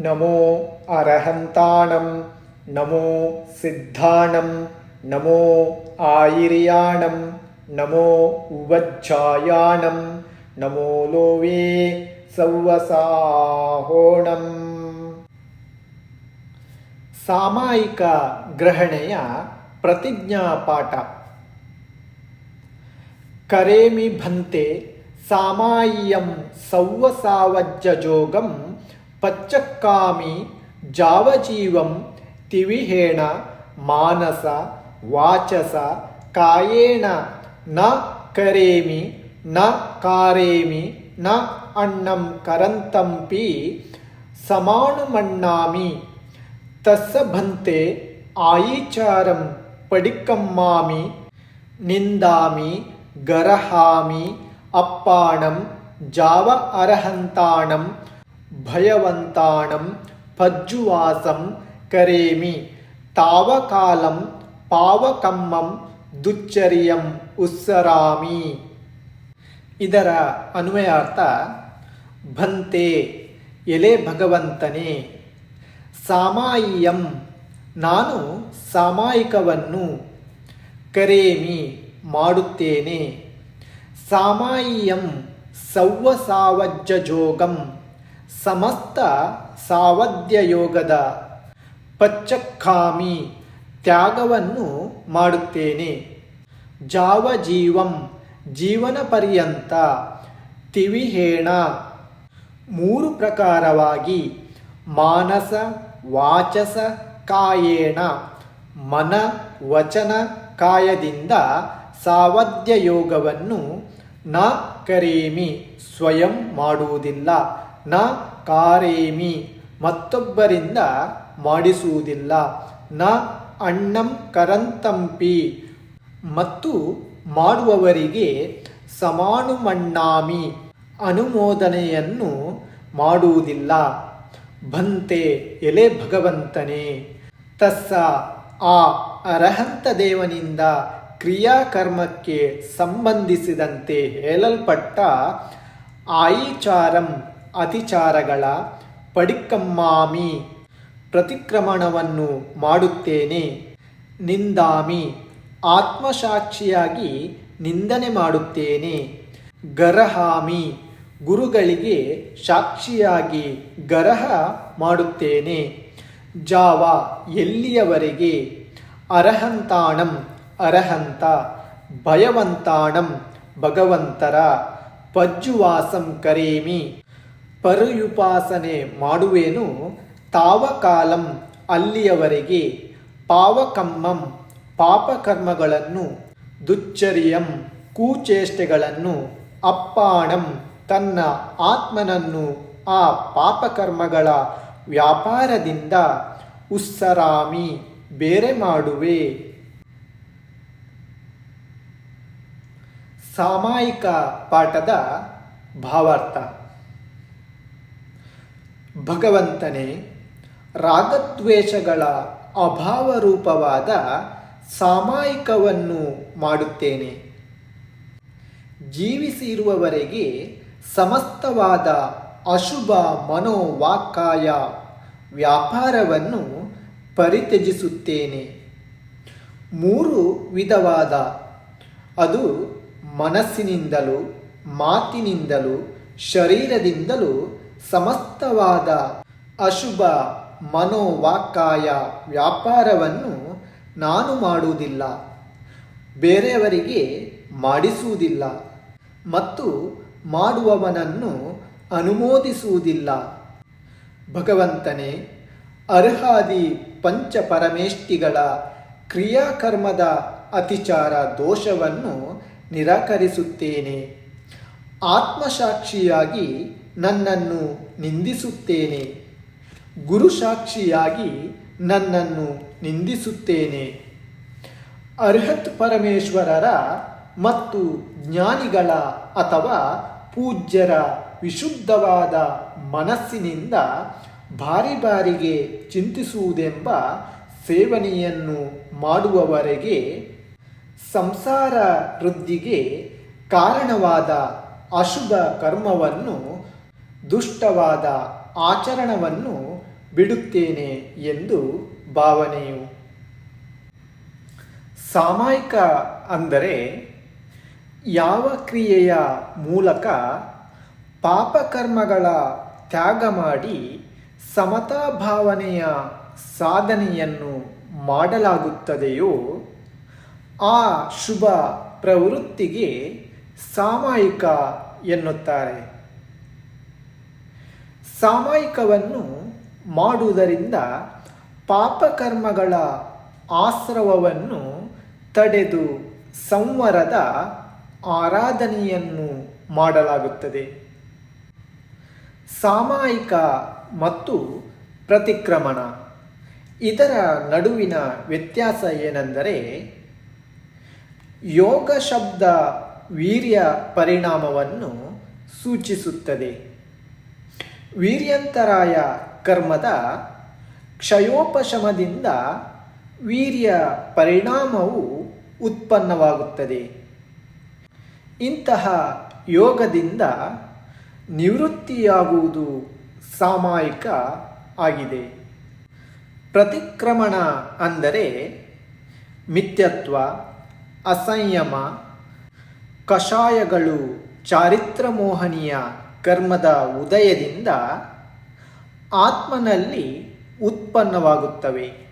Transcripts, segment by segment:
ನಮೋ ಅರಹಂತಾಣಂ ನಮೋ ಸಿದ್ಧಾಣಂ ನಮೋ ಆಯಿರ್ಯಾಣಂ ನಮೋ ಉವಜ್ಜಾಯಾಣಂ ನಮೋ ಲೋವೇ ಸವ್ವಸಾಹೋಣಂ ಸಾಮಾಯಿಕ ಗ್ರಹಣೆಯ ಪ್ರತಿಜ್ಞಾ ಪಾಠ ಕರೇಮಿ ಭಂತೆ ಸಾಮಾಯಿಯಂ ಸವ್ವಸಾವಜ್ಜೋಗಂ ಪಚ್ಚಕ್ಕಾಮಿ ಜಾವಜೀವಂ ತಿವಿಹೇಣ ಮಾನಸ ವಾಚಸ ಕಾಯೇಣ ನ ಕರೇಮಿ ನ ಕಾರೇಮಿ ನ ಅಣ್ಣಂ ಕರಂತಂಪಿ ಸಮಾನುಮಣ್ಣಾಮಿ ತಸ್ಸ ಭಂತೆ ಆಯಿಚಾರಂ ಪಡಿಕಮ್ಮಾಮಿ ನಿಂದಾಮಿ ಗರಹಾಮಿ ಅಪ್ಪಾಣಂ ಜಾವ ಅರಹಂತಾಣಂ ಭಯವಂತಾಣಂ ಪಜ್ಜುವಾಸಂ ಕರೇಮಿ ತಾವಕಾಲಂ ಪಾವಕಮ್ಮಂ ದುಚ್ಚರಿಯಂ ಉಸ್ಸರಾಮಿ. ಇದರ ಅನ್ವಯಾರ್ಥ, ಭಂತೆ ಎಲೆ ಭಗವಂತನೇ, ಸಾಮಾಯಿಯಂ ನಾನು ಸಾಮಾಯಿಕವನ್ನು ಕರೇಮಿ ಮಾಡುತ್ತೇನೆ. ಸಾಮಾಯಿಯಂ ಸವ್ವಸಾವಜ್ಜೋಗಂ ಸಮಸ್ತ ಸಾವದ್ಯಯೋಗದ ಪಚ್ಚಕ್ಕಾಮಿ ತ್ಯಾಗವನ್ನು ಮಾಡುತ್ತೇನೆ. ಜಾವ ಜೀವಂ ಜೀವನ ಪರ್ಯಂತ ತಿವಿಹೇಣ. ಮೂರು ಪ್ರಕಾರವಾಗಿ ಮಾನಸ, ವಾಚಸ, ಕಾಯೇಣ. ಮನ, ವಚನ, ಕಾಯದಿಂದ ಸಾವಧ್ಯ ಯೋಗವನ್ನು ನ ಕರೀಮಿ ಸ್ವಯಂ ಮಾಡುವುದಿಲ್ಲ, ನ ಕಾರೇಮಿ ಮತ್ತೊಬ್ಬರಿಂದ ಮಾಡಿಸುವುದಿಲ್ಲ, ನ ಅಣ್ಣಂ ಕರಂತಂಪಿ ಮತ್ತು ಮಾಡುವವರಿಗೆ ಸಮಾನುಮಣ್ಣಾಮಿ ಅನುಮೋದನೆಯನ್ನು ಮಾಡುವುದಿಲ್ಲ. ಭಂತೆ ಎಲೆ ಭಗವಂತನೇ, ತಸ್ಸ ಆ ಅರಹಂತ ದೇವನಿಂದ ಕ್ರಿಯಾಕರ್ಮಕ್ಕೆ ಸಂಬಂಧಿಸಿದಂತೆ ಹೇಳಲ್ಪಟ್ಟ ಆಯಿಚಾರಂ ಅತಿಚಾರಗಳ ಪಡಿಕಮ್ಮಾಮಿ, ಪ್ರತಿಕ್ರಮಣವನ್ನು ಮಾಡುತ್ತೇನೆ, ನಿಂದಾಮಿ, ಆತ್ಮಸಾಕ್ಷಿಯಾಗಿ ನಿಂದನೆ ಮಾಡುತ್ತೇನೆ, ಗರಹಾಮಿ, ಗುರುಗಳಿಗೆ ಸಾಕ್ಷಿಯಾಗಿ ಗರಹ ಮಾಡುತ್ತೇನೆ, ಜಾವ ಎಲ್ಲಿಯವರೆಗೆ ಅರಹಂತಾಣಂ ಅರಹಂತ, ಭಯವಂತಾಣಂ, ಭಗವಂತರ, ಪಜ್ಜುವಾಸಂ ಕರೇಮಿ, ಪರ್ಯುಪಾಸನೆ ಮಾಡುವೇನು, ತಾವಕಾಲಂ ಅಲ್ಲಿಯವರೆಗೆ ಪಾವಕಮ್ಮಂ, ಪಾಪಕರ್ಮಗಳನ್ನು, ದುಚ್ಚರಿಯಂ, ಕೂಚೇಷ್ಟೆಗಳನ್ನು, ಅಪ್ಪಾಣಂ, ತನ್ನ ಆತ್ಮನನ್ನು ಆ ಪಾಪಕರ್ಮಗಳ ವ್ಯಾಪಾರದಿಂದ ಉಸ್ಸರಾಮಿ, ಬೇರೆ ಮಾಡುವೆ. ಸಾಮಾಯಿಕ ಪಾಠದ ಭಾವಾರ್ಥ. ಭಗವಂತನೇ ರಾಗದ್ವೇಷಗಳ ಅಭಾವರೂಪವಾದ ಸಾಮಾಯಿಕವನ್ನು ಮಾಡುತ್ತೇನೆ. ಜೀವಿಸಿರುವವರೆಗೆ ಸಮಸ್ತವಾದ ಅಶುಭ ಮನೋವಾಕಾಯ ವ್ಯಾಪಾರವನ್ನು ಪರಿತ್ಯಜಿಸುತ್ತೇನೆ. ಮೂರು ವಿಧವಾದ, ಅದು ಮನಸ್ಸಿನಿಂದಲೂ, ಮಾತಿನಿಂದಲೂ, ಶರೀರದಿಂದಲೂ ಸಮಸ್ತವಾದ ಅಶುಭ ಮನೋವಾಕಾಯ ವ್ಯಾಪಾರವನ್ನು ನಾನು ಮಾಡುವುದಿಲ್ಲ. ಬೇರೆಯವರಿಗೆ ಮಾಡಿಸುವುದಿಲ್ಲ ಮತ್ತು ಮಾಡುವವನನ್ನು ಅನುಮೋದಿಸುವುದಿಲ್ಲ. ಭಗವಂತನೇ, ಅರ್ಹಾದಿ ಪಂಚಪರಮೇಷ್ಟಿಗಳ ಕ್ರಿಯಾಕರ್ಮದ ಅತಿಚಾರ ದೋಷವನ್ನು ನಿರಾಕರಿಸುತ್ತೇನೆ. ಆತ್ಮಸಾಕ್ಷಿಯಾಗಿ ನನ್ನನ್ನು ನಿಂದಿಸುತ್ತೇನೆ. ಗುರುಸಾಕ್ಷಿಯಾಗಿ ನನ್ನನ್ನು ನಿಂದಿಸುತ್ತೇನೆ. ಅರ್ಹತ್ ಪರಮೇಶ್ವರರ ಮತ್ತು ಜ್ಞಾನಿಗಳ ಅಥವಾ ಪೂಜ್ಯರ ವಿಶುದ್ಧವಾದ ಮನಸ್ಸಿನಿಂದ ಬಾರಿ ಬಾರಿಗೆ ಚಿಂತಿಸುವುದೆಂಬ ಸೇವನೆಯನ್ನು ಮಾಡುವವರೆಗೆ ಸಂಸಾರ ವೃದ್ಧಿಗೆ ಕಾರಣವಾದ ಅಶುಭ ಕರ್ಮವನ್ನು, ದುಷ್ಟವಾದ ಆಚರಣವನ್ನು ಬಿಡುತ್ತೇನೆ ಎಂದು ಭಾವನೆಯು. ಸಾಮಾಯಿಕ ಅಂದರೆ, ಯಾವ ಕ್ರಿಯೆಯ ಮೂಲಕ ಪಾಪಕರ್ಮಗಳ ತ್ಯಾಗ ಮಾಡಿ ಸಮತಾ ಭಾವನೆಯ ಸಾಧನೆಯನ್ನು ಮಾಡಲಾಗುತ್ತದೆಯೋ ಆ ಶುಭ ಪ್ರವೃತ್ತಿಗೆ ಸಾಮಾಯಿಕ ಎನ್ನುತ್ತಾರೆ. ಸಾಮಾಯಿಕವನ್ನು ಮಾಡುವುದರಿಂದ ಪಾಪಕರ್ಮಗಳ ಆಶ್ರವವನ್ನು ತಡೆದು ಸಂವರದ ಆರಾಧನೆಯನ್ನು ಮಾಡಲಾಗುತ್ತದೆ. ಸಾಮಾಯಿಕ ಮತ್ತು ಪ್ರತಿಕ್ರಮಣ. ಇದರ ನಡುವಿನ ವ್ಯತ್ಯಾಸ ಏನೆಂದರೆ ಯೋಗ ಶಬ್ದ ವೀರ್ಯ ಪರಿಣಾಮವನ್ನು ಸೂಚಿಸುತ್ತದೆ. ವೀರ್ಯಂತರಾಯ ಕರ್ಮದ ಕ್ಷಯೋಪಶಮದಿಂದ ವೀರ್ಯ ಪರಿಣಾಮವು ಉತ್ಪನ್ನವಾಗುತ್ತದೆ. ಇಂತಹ ಯೋಗದಿಂದ ನಿವೃತ್ತಿಯಾಗುವುದು ಸಾಮಾಯಿಕ ಆಗಿದೆ. ಪ್ರತಿಕ್ರಮಣ ಅಂದರೆ ಮಿಥ್ಯತ್ವ ಅಸಂಯಮ, ಕಷಾಯಗಳು ಚಾರಿತ್ರಮೋಹನೀಯ ಕರ್ಮದ ಉದಯದಿಂದ ಆತ್ಮನಲ್ಲಿ ಉತ್ಪನ್ನವಾಗುತ್ತವೆ.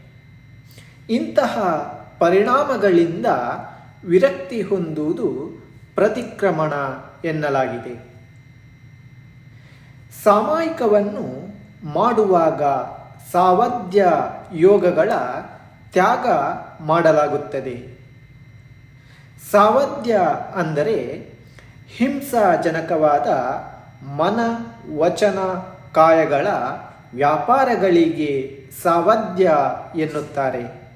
ಇಂತಹ ಪರಿಣಾಮಗಳಿಂದ ವಿರಕ್ತಿ ಹೊಂದುವುದು ಪ್ರತಿಕ್ರಮಣ ಎನ್ನಲಾಗಿದೆ. ಸಾಮಾಯಿಕವನ್ನು ಮಾಡುವಾಗ ಸಾವಧ್ಯ ಯೋಗಗಳ ತ್ಯಾಗ ಮಾಡಲಾಗುತ್ತದೆ. ಸಾವಧ್ಯ ಅಂದರೆ ಹಿಂಸಾಜನಕವಾದ ಮನ ವಚನ ಕಾಯಗಳ ವ್ಯಾಪಾರಗಳಿಗೆ ಸಾವಧ್ಯ ಎನ್ನುತ್ತಾರೆ.